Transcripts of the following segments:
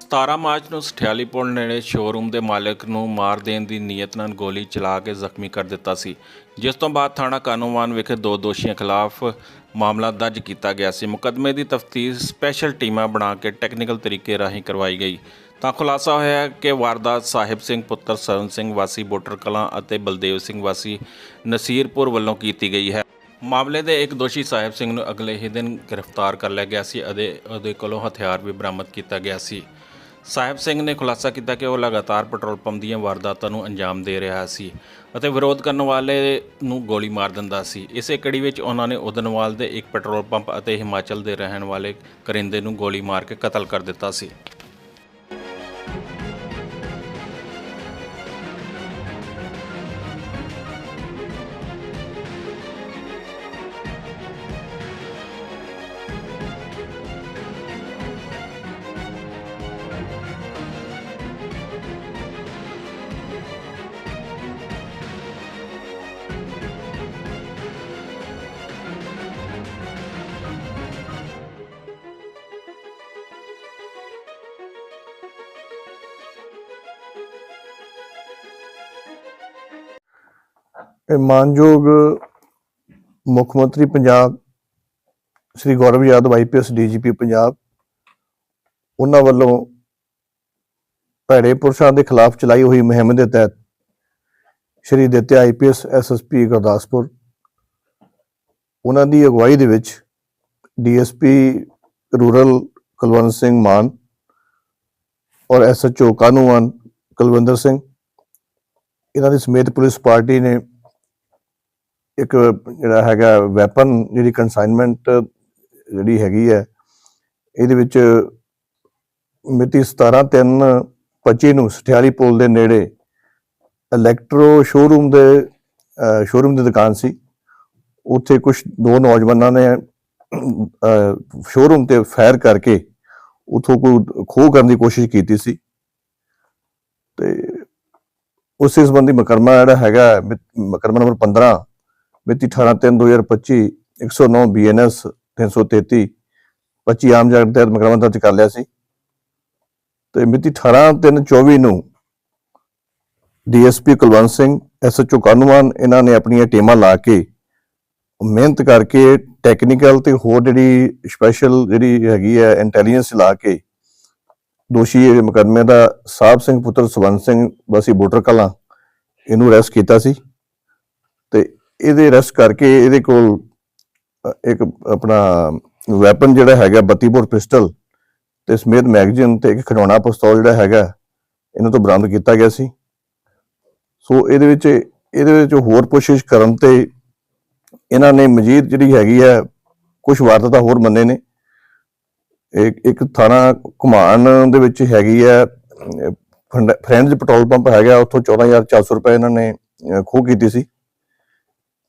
17 March ਨੂੰ ਸਠਿਆਲੀ ਪੁਲ ਨੇੜੇ showroom ਦੇ ਮਾਲਕ ਨੂੰ ਮਾਰ ਦੇਣ ਦੀ ਨੀਅਤ ਨਾਲ ਗੋਲੀ ਚਲਾ ਕੇ ਜ਼ਖਮੀ ਕਰ ਦਿੱਤਾ ਸੀ, ਜਿਸ ਤੋਂ ਬਾਅਦ ਥਾਣਾ ਕਾਨੂੰਵਾਨ ਵਿਖੇ ਦੋ ਦੋਸ਼ੀਆਂ ਖਿਲਾਫ ਮਾਮਲਾ ਦਰਜ ਕੀਤਾ ਗਿਆ ਸੀ। ਮੁਕੱਦਮੇ ਦੀ ਤਫਤੀਸ਼ ਸਪੈਸ਼ਲ ਟੀਮਾਂ ਬਣਾ ਕੇ ਟੈਕਨੀਕਲ ਤਰੀਕੇ ਰਾਹੀਂ ਕਰਵਾਈ ਗਈ। ਤਾਂ ਖੁਲਾਸਾ ਹੋਇਆ ਕਿ ਵਾਰਦਾਤ ਸਾਹਿਬ ਸਿੰਘ, ਪੁੱਤਰ ਸਰਨ ਸਿੰਘ, ਵਾਸੀ ਬੋਟਰ ਕਲਾਂ ਅਤੇ ਬਲਦੇਵ ਸਿੰਘ, ਵਾਸੀ ਨਸੀਰਪੁਰ ਵੱਲੋਂ ਕੀਤੀ ਗਈ ਹੈ। ਮਾਮਲੇ ਦੇ ਇੱਕ ਦੋਸ਼ੀ ਸਾਹਿਬ ਸਿੰਘ ਨੂੰ ਅਗਲੇ ਹੀ ਦਿਨ ਗ੍ਰਿਫਤਾਰ ਕਰ ਲਿਆ ਗਿਆ ਸੀ ਅਤੇ ਉਹਦੇ ਕੋਲੋਂ ਹਥਿਆਰ ਵੀ ਬਰਾਮਦ ਕੀਤਾ ਗਿਆ ਸੀ। ਸਾਹਿਬ ਸਿੰਘ ਨੇ ਖੁਲਾਸਾ ਕੀਤਾ ਕਿ ਉਹ ਲਗਾਤਾਰ ਪੈਟਰੋਲ ਪੰਪ ਦੀਆਂ ਵਾਰਦਾਤਾਂ ਨੂੰ ਅੰਜਾਮ ਦੇ ਰਿਹਾ ਸੀ ਅਤੇ ਵਿਰੋਧ ਕਰਨ ਵਾਲੇ ਨੂੰ ਗੋਲੀ ਮਾਰ ਦਿੰਦਾ ਸੀ। ਇਸੇ ਕੜੀ ਵਿੱਚ ਉਹਨਾਂ ਨੇ ਉਦਨਵਾਲ ਦੇ ਇੱਕ ਪੈਟਰੋਲ ਪੰਪ ਅਤੇ ਹਿਮਾਚਲ ਦੇ ਰਹਿਣ ਵਾਲੇ ਕਰਿੰਦੇ ਨੂੰ ਗੋਲੀ ਮਾਰ ਕੇ ਕਤਲ ਕਰ ਦਿੱਤਾ ਸੀ। ਇਹ ਮਾਨਯੋਗ ਮੁੱਖ ਮੰਤਰੀ ਪੰਜਾਬ, ਸ੍ਰੀ ਗੌਰਵ ਯਾਦਵ ਆਈਪੀਐਸ ਡੀਜੀਪੀ ਪੰਜਾਬ, ਉਹਨਾਂ ਵੱਲੋਂ ਭੈੜੇ ਪੁਰਸ਼ਾਂ ਦੇ ਖਿਲਾਫ ਚਲਾਈ ਹੋਈ ਮੁਹਿੰਮ ਦੇ ਤਹਿਤ ਸ਼੍ਰੀ ਦਿੱਤਿਆ ਆਈਪੀਐਸ ਐਸਐਸਪੀ ਗੁਰਦਾਸਪੁਰ। ਉਹਨਾਂ ਦੀ ਅਗਵਾਈ ਦੇ ਵਿੱਚ ਡੀਐਸਪੀ ਰੂਰਲ ਕੁਲਵੰਤ ਸਿੰਘ ਮਾਨ ਔਰ ਐਸਐਚਓ ਕਾਨੂੰਨ ਕੁਲਵਿੰਦਰ ਸਿੰਘ, ਇਹਨਾਂ ਦੀ ਸਮੇਤ ਪੁਲਿਸ ਪਾਰਟੀ ਨੇ ਇੱਕ ਜਿਹੜਾ ਹੈਗਾ ਵੈਪਨ ਜਿਹੜੀ ਕਨਸਾਈਨਮੈਂਟ ਜਿਹੜੀ ਹੈਗੀ ਹੈ, ਇਹਦੇ ਵਿੱਚ ਮਿਤੀ 17/3/25 ਨੂੰ ਸਠਿਆਲੀ ਪੁਲ ਦੇ ਨੇੜੇ ਇਲੈਕਟ੍ਰੋ ਸ਼ੋਰੂਮ ਦੇ ਸ਼ੋਰੂਮ ਦੀ ਦੁਕਾਨ ਸੀ। ਉੱਥੇ ਕੁਝ ਦੋ ਨੌਜਵਾਨਾਂ ਨੇ ਸ਼ੋਰੂਮ ਤੇ ਫਾਇਰ ਕਰਕੇ ਉਥੋਂ ਕੋਈ ਖੋਹ ਕਰਨ ਦੀ ਕੋਸ਼ਿਸ਼ ਕੀਤੀ ਸੀ। ਤੇ ਉਸੇ ਸੰਬੰਧੀ ਮਕਰਮਾ ਜਿਹੜਾ ਹੈਗਾ ਮਿ- ਮੁਕੱਦਮਾ ਨੰਬਰ 15 ਮਿਤੀ 18/3/2025 109 ਬੀਐਨਐਸ 333 25 ਆਮ ਜਗਤ ਤਹਿਤ ਮੁਕੱਦਮਾ ਦਰਜ ਕਰ ਲਿਆ ਸੀ। ਤੇ ਮਿਤੀ 18/3/24 ਨੂੰ ਡੀਐਸਪੀ ਕੁਲਵੰਤ ਸਿੰਘ ਐਸਐਚਓ ਕਾਨੂੰਨ ਇਹਨਾਂ ਨੇ ਆਪਣੀਆਂ ਟੀਮਾਂ ਲਾ ਕੇ ਮਿਹਨਤ ਕਰਕੇ ਟੈਕਨੀਕਲ ਤੇ ਹੋਰ ਜਿਹੜੀ ਸਪੈਸ਼ਲ ਜਿਹੜੀ ਹੈਗੀ ਹੈ ਇੰਟੈਲੀਜੈਂਸ ਲਾ ਕੇ ਦੋਸ਼ੀ ਇਹ ਮੁਕੱਦਮੇ ਦਾ ਸਾਹਿਬ ਸਿੰਘ ਪੁੱਤਰ ਸੁਵੰਤ ਸਿੰਘ ਵਾਸੀ ਬੋਟਰ ਕਲਾਂ, ਇਹਨੂੰ ਅਰੈਸਟ ਕੀਤਾ ਸੀ। ਤੇ ਇਹਦੇ ਅਰੈਸਟ ਕਰਕੇ ਇਹਦੇ ਕੋਲ ਇੱਕ ਆਪਣਾ ਵੈਪਨ ਜਿਹੜਾ ਹੈਗਾ 32 ਬੋਰ ਪਿਸਟਲ ਤੇ ਸਮੇਤ ਮੈਗਜ਼ੀਨ ਤੇ ਇੱਕ ਖਿਡੌਣਾ ਪਿਸਤੌਲ ਜਿਹੜਾ ਹੈਗਾ, ਇਹਨਾਂ ਤੋਂ ਬਰਾਮਦ ਕੀਤਾ ਗਿਆ ਸੀ। ਸੋ ਇਹਦੇ ਵਿੱਚ ਇਹਦੇ ਵਿੱਚ ਹੋਰ ਕੋਸ਼ਿਸ਼ ਕਰਨ ਤੇ ਇਹਨਾਂ ਨੇ ਮਜੀਦ ਜਿਹੜੀ ਹੈਗੀ ਹੈ ਕੁਝ ਵਾਰਦਾਤਾਂ ਹੋਰ ਮੰਨੇ ਨੇ। ਇੱਕ ਇੱਕ ਥਾਣਾ ਘੁਮਾਣ ਦੇ ਵਿੱਚ ਹੈਗੀ ਹੈ ਫਰੈਂਡਸ ਪੈਟਰੋਲ ਪੰਪ ਹੈਗਾ, ਉੱਥੋਂ 14400 ਰੁਪਏ ਇਹਨਾਂ ਨੇ ਖੋਹ ਕੀਤੀ ਸੀ।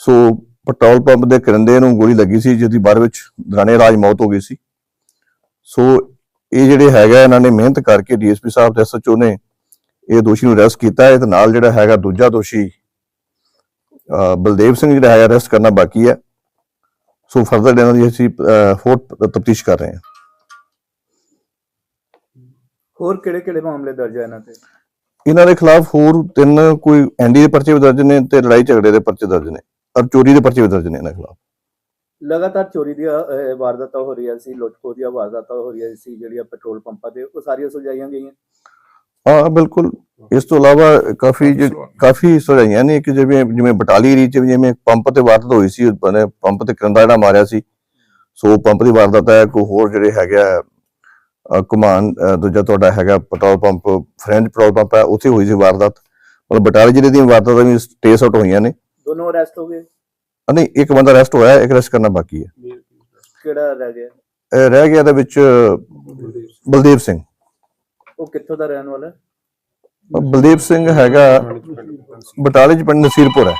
ਸੋ ਪੈਟਰੋਲ ਪੰਪ ਦੇ ਕਰਿੰਦੇ ਨੂੰ ਗੋਲੀ ਲੱਗੀ ਸੀ ਜਿਸ ਦੀ ਬਾਅਦ ਵਿੱਚ ਦਰਾਨੇ ਰਾਜ ਮੌਤ ਹੋ ਗਈ ਸੀ। ਸੋ ਇਹ ਜਿਹੜੇ ਹੈਗਾ ਇਹਨਾਂ ਨੇ ਮਿਹਨਤ ਕਰਕੇ ਡੀਐਸਪੀ ਸਾਹਿਬ ਤੇ ਐਸਐਚਓ ਨੇ ਇਹ ਦੋਸ਼ੀ ਨੂੰ ਅਰੈਸਟ ਕੀਤਾ ਹੈ ਤੇ ਨਾਲ ਜਿਹੜਾ ਹੈਗਾ ਦੂਜਾ ਦੋਸ਼ੀ ਬਲਦੇਵ ਸਿੰਘ ਜਿਹੜਾ ਹੈਗਾ ਅਰੈਸਟ ਕਰਨਾ ਬਾਕੀ ਹੈ। ਸੋ ਫਰਦਰ ਇਹਨਾਂ ਦੀ ਅਸੀਂ ਹੋਰ ਤਫਤੀਸ਼ ਕਰ ਰਹੇ ਹਾਂ। ਹੋਰ ਕਿਹੜੇ ਕਿਹੜੇ ਮਾਮਲੇ ਦਰਜ ਹੈ ਇਹਨਾਂ ਤੇ? ਇਹਨਾਂ ਦੇ ਖਿਲਾਫ ਹੋਰ ਤਿੰਨ ਕੋਈ ਐਨਡੀ ਦੇ ਪਰਚੇ ਦਰਜ ਨੇ ਤੇ ਲੜਾਈ ਝਗੜੇ ਦੇ ਪਰਚੇ ਦਰਜ ਨੇ। ਔਰ ਚੋਰੀ ਦੇ ਪਰਚੇ ਵੀ ਦਰਜ ਨੇ ਇਹਨਾਂ ਖਿਲਾਫ। ਲਗਾਤਾਰ ਚੋਰੀ ਦੀਆਂ ਅਹ, ਵਾਰਦਾਤਾਂ ਹੋ ਰਹੀਆਂ ਸੀ ਲੁੱਟਖੋ ਦੀਆਂ ਵਾਰਦਾਤਾਂ ਹੋ ਰਹੀਆਂ ਸੀ ਜਿਹੜੀਆਂ ਪੈਟਰੋਲ ਪੰਪਾਂ ਤੇ ਉਹ ਸਾਰੀਆਂ ਸੁਲਝਾਈਆਂ ਗਈਆਂ। ਹਾਂ ਬਿਲਕੁਲ। ਇਸ ਤੋਂ ਇਲਾਵਾ ਕਾਫੀ ਜ- ਕਾਫੀ ਸੁਝਾਈਆਂ ਨੇ ਕਿ ਜਿਵੇਂ ਜਿਵੇਂ ਬਟਾਲੀ ਰੀਚ ਜਿਵੇਂ ਪੰਪ ਤੇ ਵਾਰਦਾਤ ਹੋਈ ਸੀ ਬਨੇ ਪੰਪ ਤੇ ਕਰੰਦਾ ਜਿਹੜਾ ਮਾਰਿਆ ਸੀ ਸੋ ਪੰਪ ਦੀ ਵਾਰਦਾਤ ਹੈ ਕੋਈ ਹੋਰ ਜਿਹੜੇ ਹੈਗਾ ਕਮਾਨ ਦੂਜਾ ਤੁਹਾਡਾ ਹੈਗਾ petrol pump French petrol pump ਹੈ ਉੱਥੇ ਹੋਈ ਸੀ ਵਾਰਦਾਤ। ਮਤਲਬ ਬਟਾਲੀ ਜ਼ਿਲ੍ਹੇ ਦੀਆਂ ਵਾਰਦਾਤਾਂ ਵੀ ਟੇਸ ਆਊਟ ਹੋਈਆਂ ਨੇ। ਦੋਨੋਂ ਅਰੈਸਟ ਹੋ ਗਏ? ਨਹੀਂ ਇੱਕ ਬੰਦਾ ਅਰੈਸਟ ਹੋਇਆ ਇੱਕ ਅਰੈਸਟ ਕਰਨਾ ਬਾਕੀ ਹੈ। ਕਿਹੜਾ ਰਹਿ ਗਿਆ? ਇਹ ਰਹਿ ਗਿਆ ਇਹਦੇ ਵਿੱਚ ਬਲਦੇਵ ਸਿੰਘ। ਉਹ ਕਿੱਥੋਂ ਦਾ ਰਹਿਣ ਵਾਲਾ ਹੈ? ਬਲਦੀਪ ਸਿੰਘ ਹੈਗਾ ਬਟਾਲੇ ਚ ਪਿੰਡ ਨਸੀਰਪੁਰ ਹੈ।